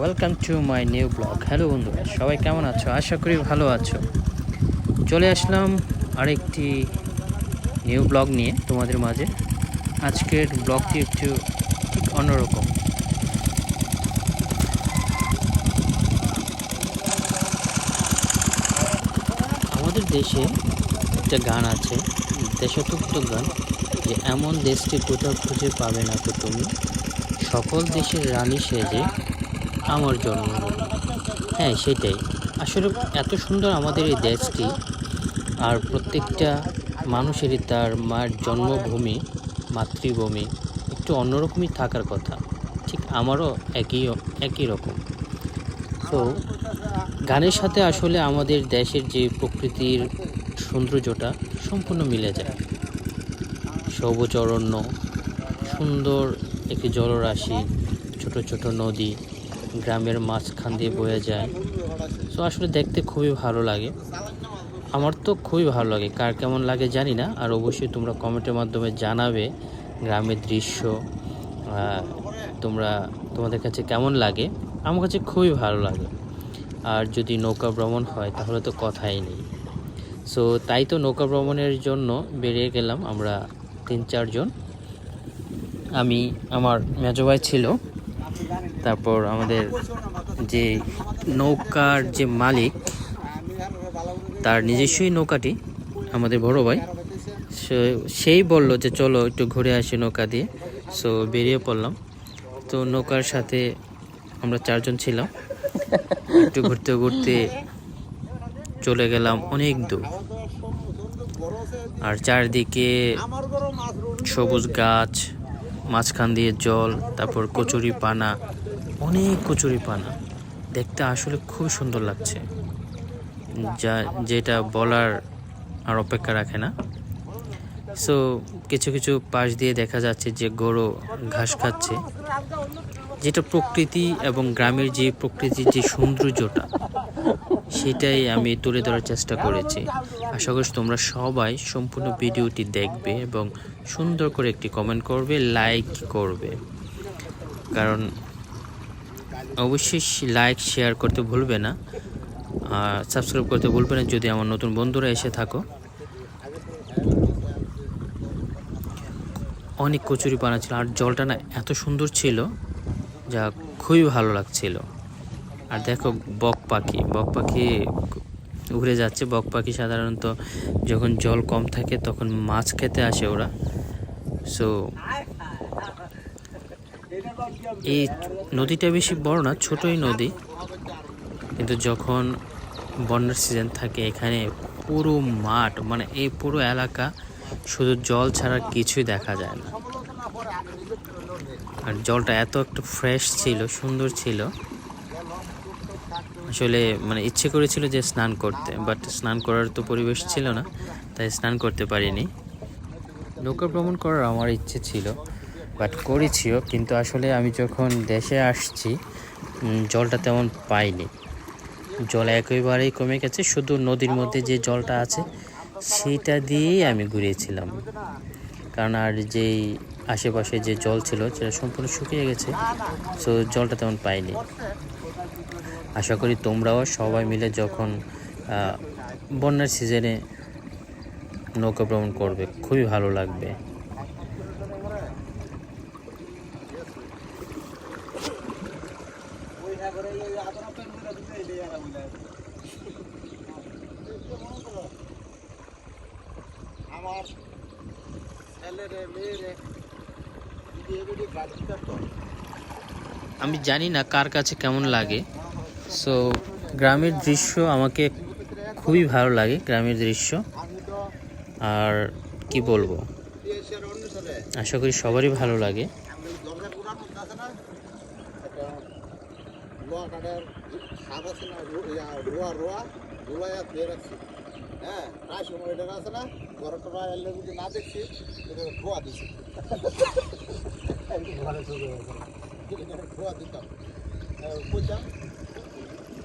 Welcome to my new blog hello বন্ধুরা, সবাই কেমন আছো? আশা করি ভালো আছো। চলে আসলাম আরেকটি নিউ ব্লগ নিয়ে তোমাদের মাঝে। আজকের ব্লগটি একটু ঠিক অন্যরকম। আমাদের দেশে একটা গান আছে দেশাত্মক গান, যে এমন দেশটি কোথাও খুঁজে পাবে না তো তুমি। সকল দেশের রানী সেজে আমার জন্মভূমি হ্যাঁ সেটাই। আসলে এত সুন্দর আমাদের এই দেশটি আর প্রত্যেকটা মানুষেরই তার মায়ের জন্মভূমি, মাতৃভূমি একটু অন্যরকমই থাকার কথা। ঠিক আমারও একই একই রকম। তো গানের সাথে আসলে আমাদের দেশের যে প্রকৃতির সৌন্দর্যটা সম্পূর্ণ মিলে যায়। সবুজ অরণ্য, সুন্দর একটি জলরাশি, ছোট ছোট নদী গ্রামের মাঝখান দিয়ে বয়ে যায়। তো আসলে দেখতে খুবই ভালো লাগে। আমার তো খুবই ভালো লাগে। কার কেমন লাগে জানি না। আর অবশ্যই তোমরা কমেন্টের মাধ্যমে জানাবে গ্রামের দৃশ্য তোমরা, তোমাদের কাছে কেমন লাগে? আমার কাছে খুবই ভালো লাগে। আর যদি নৌকা ভ্রমণ হয়, তাহলে তো কথাই নেই। সো তাই তো নৌকা ভ্রমণের জন্য বেরিয়ে গেলাম আমরা তিন চারজন। আমি, আমার মেজো ভাই ছিল। তারপর আমাদের যে নৌকার যে মালিক, তার নিজস্বই নৌকাটি আমাদের বড় ভাই। সেই বলল যে চলো একটু ঘুরে আসি নৌকা দিয়ে। সো বেরিয়ে পড়লাম। তো নৌকার সাথে আমরা চারজন ছিলাম। একটু ঘুরতে ঘুরতে চলে গেলাম অনেক দূর। আর চারদিকে সবুজ গাছ মাঝখান দিয়ে জল, তারপর কচুরি পানা, অনেক কচুরি পানা। দেখতে আসলে খুব সুন্দর লাগছে। যা, যেটা বলার আর অপেক্ষা রাখে না। সো কিছু কিছু পাশ দিয়ে দেখা যাচ্ছে যে গরু ঘাস খাচ্ছে। যেটা প্রকৃতি এবং গ্রামের যে প্রকৃতির যে সৌন্দর্যটা সেটাই আমি তুলে ধরার চেষ্টা করেছি। আশা করি তোমরা সবাই সম্পূর্ণ ভিডিওটি দেখবে এবং সুন্দর করে একটি কমেন্ট করবে লাইক করবে। কারণ অবশ্যই লাইক শেয়ার করতে ভুলবে না। আর সাবস্ক্রাইব করতে ভুলবে না যদি আমার নতুন বন্ধুরা এসে থাকো। অনেক কচুরি পানা ছিল আর জলটা না এত সুন্দর ছিল যা খুবই ভালো লাগছিল। আর দেখো বক পাখি বক পাখি উড়ে যাচ্ছে। বক পাখি সাধারণত যখন জল কম থাকে তখন মাছ খেতে আসে ওরা। সো এই নদীটা বেশি বড় না, ছোটই নদী। কিন্তু যখন বন্যার সিজন থাকে, এখানে পুরো মাঠ মানে এই পুরো এলাকা শুধু জল ছাড়া কিছুই দেখা যায় না। আর জলটা এত একটু ফ্রেশ ছিল, সুন্দর ছিল। আসলে মানে ইচ্ছে করেছিল যে স্নান করতে বাট স্নান করার তো পরিবেশ ছিল না, তাই স্নান করতে পারিনি। নৌকা ভ্রমণ করার আমার ইচ্ছে ছিল বাট করেছিও, কিন্তু আসলে আমি যখন দেশে আসছি জলটা তেমন পাইনি। জল একেবারেই কমে গেছে, শুধু নদীর মধ্যে যে জলটা আছে সেইটা দিয়েই আমি ঘুরিয়েছিলাম কারণ আর যেই আশেপাশে যে জল ছিল, সেটা সম্পূর্ণ শুকিয়ে গেছে সো জলটা তেমন পাইনি। আশা করি তোমরাও সবাই মিলে যখন বন্যার সিজনে নৌকা ভ্রমণ করবে খুবই ভালো লাগবে। আমার ছেলেরে মেয়েরে আমি জানি না কার কাছে কেমন লাগে। সো গ্রামের দৃশ্য আমাকে খুবই ভালো লাগে গ্রামের দৃশ্য। আর কি বলব? আশা করি সবারই ভালো লাগে। হ্যাঁ প্রায় সময় এটা আছে না ঘরটা প্রায় যদি না দেখছি এটা ধোয়া দিছি ঘরে চলে গেছে দিতাম কইতাম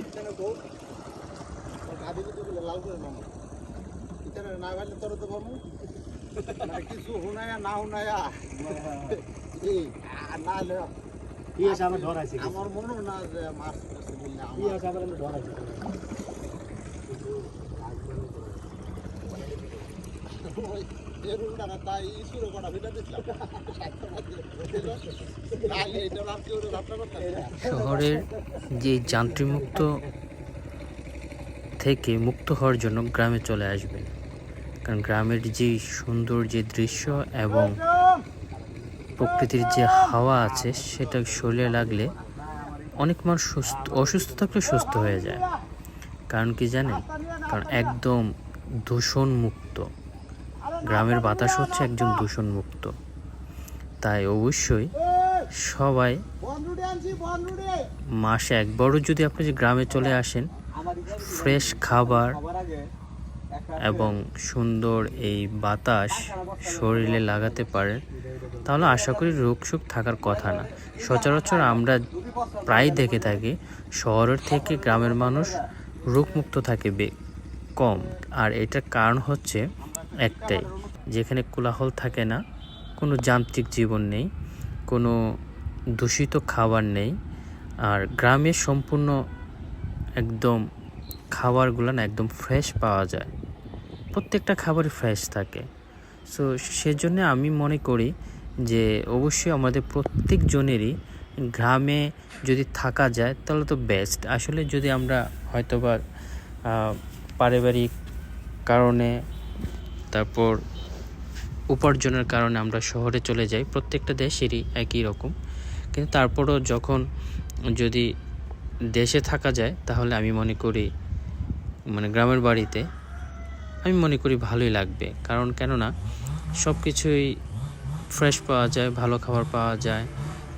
এখানে বউ গাড়ি যদি লাল করে নাম এখানে না গেলে তোর তো বাবু কিছু। হুনায়া না হুনায়া এই না হলে আমার মনে হয় না যে মাছ আছে বললে আমার। সামনে ধরাইছে। শহরের যে যান্ত্রিমুক্ত থেকে মুক্ত হওয়ার জন্য গ্রামে চলে আসবেন। কারণ গ্রামের যে সুন্দর যে দৃশ্য এবং প্রকৃতির যে হাওয়া আছে, সেটা শরীরে লাগলে অনেক মানুষ সুস্থ, অসুস্থ থাকলে সুস্থ হয়ে যায়। কারণ কি জানেন? কারণ একদম দূষণ মুক্ত গ্রামের বাতাস হচ্ছে একজন দূষণ মুক্ত তাই অবশ্যই সবাই মাসে একবারও যদি আপনি যে গ্রামে চলে আসেন, ফ্রেশ খাবার এবং সুন্দর এই বাতাস শরীরে লাগাতে পারেন, তাহলে আশা করি রোগ সুখ থাকার কথা না। সচরাচর আমরা প্রায় দেখে থাকি, শহরের থেকে গ্রামের মানুষ রোগমুক্ত থাকে কম। আর এটার কারণ হচ্ছে একটাই। যেখানে কোলাহল থাকে না, কোনো যান্ত্রিক জীবন নেই, কোনো দূষিত খাবার নেই, আর গ্রামে সম্পূর্ণ একদম খাবারগুলো না একদম ফ্রেশ পাওয়া যায়। প্রত্যেকটা খাবারই ফ্রেশ থাকে। সো সেজন্য আমি মনে করি যে অবশ্যই আমাদের প্রত্যেকজনেরই গ্রামে যদি থাকা যায়, তাহলে তো বেস্ট আসলে যদি আমরা হয়তোবা পারিবারিক কারণে তারপর উপার্জনের কারণে আমরা শহরে চলে যাই। প্রত্যেকটা দেশেরই একই রকম। কিন্তু তারপরও যখন যদি দেশে থাকা যায়, তাহলে আমি মনে করি মানে গ্রামের বাড়িতে আমি মনে করি ভালোই লাগবে। কারণ কেননা সব কিছুই ফ্রেশ পাওয়া যায়, ভালো খাবার পাওয়া যায়,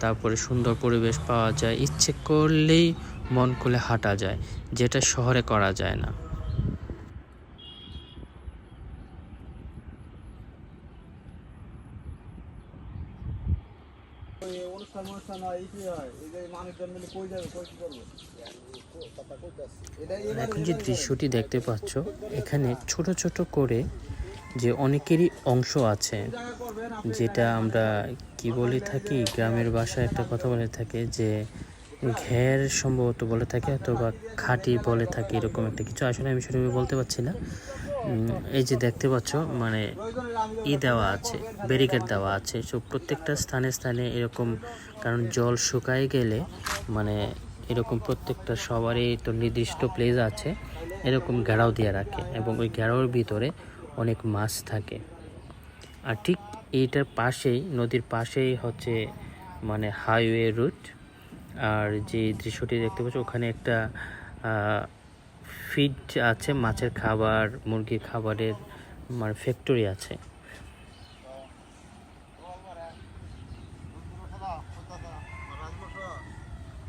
তারপরে সুন্দর পরিবেশ পাওয়া যায়, ইচ্ছে করলেই মন খুলে হাঁটা যায়, যেটা শহরে করা যায় না। ওই অনুষ্ঠান অনুষ্ঠান হয় কি হয়? এই যে মানুষজন মিলে কই যাবে কই কি করবে? এখন যে দৃশ্যটি দেখতে পাচ্ছ এখানে ছোট ছোট করে যে অনেকেরই অংশ আছে যেটা আমরা কি বলে থাকি গ্রামের ভাষায় একটা কথা বলে থাকে যে ঘের সম্ভবত বলে থাকে অথবা খাঁটি বলে থাকে এরকম একটা কিছু। আসলে আমি সেটা বলতে পারছি না। এই যে দেখতে পাচ্ছ মানে ই দেওয়া আছে ব্যারিকেড দেওয়া আছে। সো প্রত্যেকটা স্থানে স্থানে এরকম, কারণ জল শুকায় গেলে মানে এরকম প্রত্যেকটা সবারই তো নির্দিষ্ট প্লেস আছে, এরকম ঘেরাও দিয়ে রাখে এবং ওই ঘেরাওর ভিতরে অনেক মাছ থাকে। আর ঠিক এইটার পাশেই, নদীর পাশেই হচ্ছে মানে হাইওয়ে রুট আর যে দৃশ্যটি দেখতে পাচ্ছ, ওখানে একটা ফিড আছে, মাছের খাবার, মুরগির খাবারের মানে ফ্যাক্টরি আছে।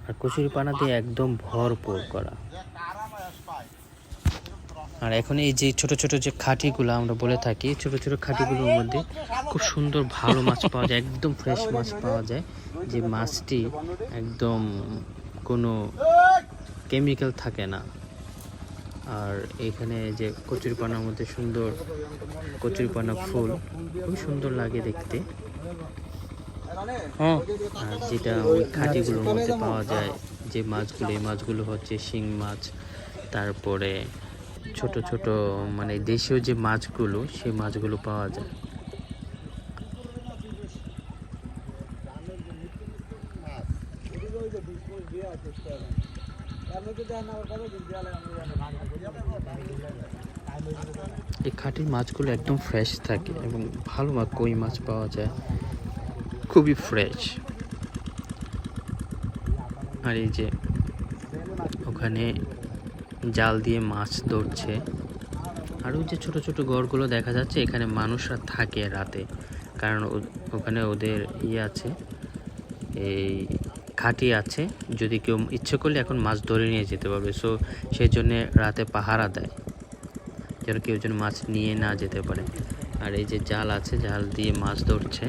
আর কচুরি পানা দিয়ে একদম ভরপুর করা। আর এখন এই যে ছোট ছোট যে খাঁটিগুলো আমরা বলে থাকি, ছোট ছোট খাঁটিগুলোর মধ্যে খুব সুন্দর ভালো মাছ পাওয়া যায়, একদম ফ্রেশ মাছ পাওয়া যায়। যে মাছটি একদম কোনো কেমিক্যাল থাকে না। আর এখানে যে কচুরিপানার মধ্যে সুন্দর কচুরিপানা ফুল খুব সুন্দর লাগে দেখতে। হ্যাঁ। আর যেটা ওই খাঁটিগুলোর মধ্যে পাওয়া যায় যে মাছগুলো এই মাছগুলো হচ্ছে শিং মাছ তারপরে ছোট ছোট মানে দেশীয় যে মাছগুলো সেই মাছগুলো পাওয়া যায়। এই খাঁটির মাছগুলো একদম ফ্রেশ থাকে এবং ভালো কই মাছ পাওয়া যায়। খুবই ফ্রেশ আর এই যে ওখানে জাল দিয়ে মাছ ধরছে। আর ওই যে ছোট ছোট ঘরগুলো দেখা যাচ্ছে, এখানে মানুষরা থাকে রাতে। কারণ ওখানে ওদের ইয়ে আছে, এই খাটি আছে। যদি কেউ ইচ্ছে করলে এখন মাছ ধরে নিয়ে যেতে পারবে। সো সেই জন্যে রাতে পাহারা দেয়। যেন কেউ যেন মাছ নিয়ে না যেতে পারে। আর এই যে জাল আছে, জাল দিয়ে মাছ ধরছে।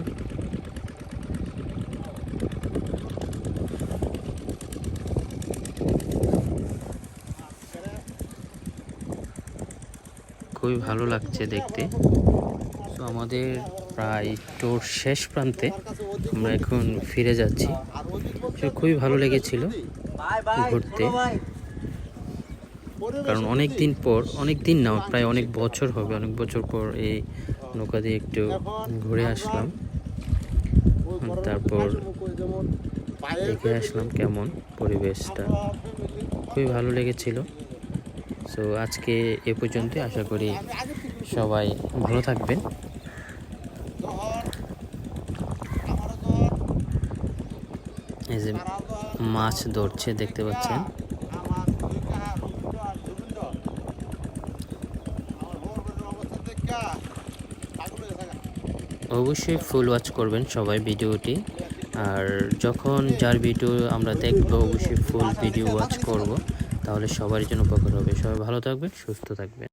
খুবই ভালো লাগছে দেখতে। তো আমাদের প্রায় টোর শেষ প্রান্তে আমরা এখন ফিরে যাচ্ছি। খুবই ভালো লেগেছিল ঘুরতে। কারণ অনেক দিন পর, অনেক দিন না, প্রায় অনেক বছর হবে, অনেক বছর পর এই নৌকা দিয়ে একটু ঘুরে আসলাম। তারপর দেখে আসলাম কেমন পরিবেশটা। খুবই ভালো লেগেছিল। সো আজকে এ পর্যন্ত আশা করি সবাই ভালো থাকবেন। এই যে মাছ ধরছে, দেখতে পাচ্ছেন। অবশ্যই ফুল ওয়াচ করবেন সবাই ভিডিওটি। আর যখন যার ভিডিও আমরা দেখব, অবশ্যই ফুল ভিডিও ওয়াচ করব, তাহলে সবার জন্য উপকার হবে। সবাই ভালো থাকবেন, সুস্থ থাকবেন।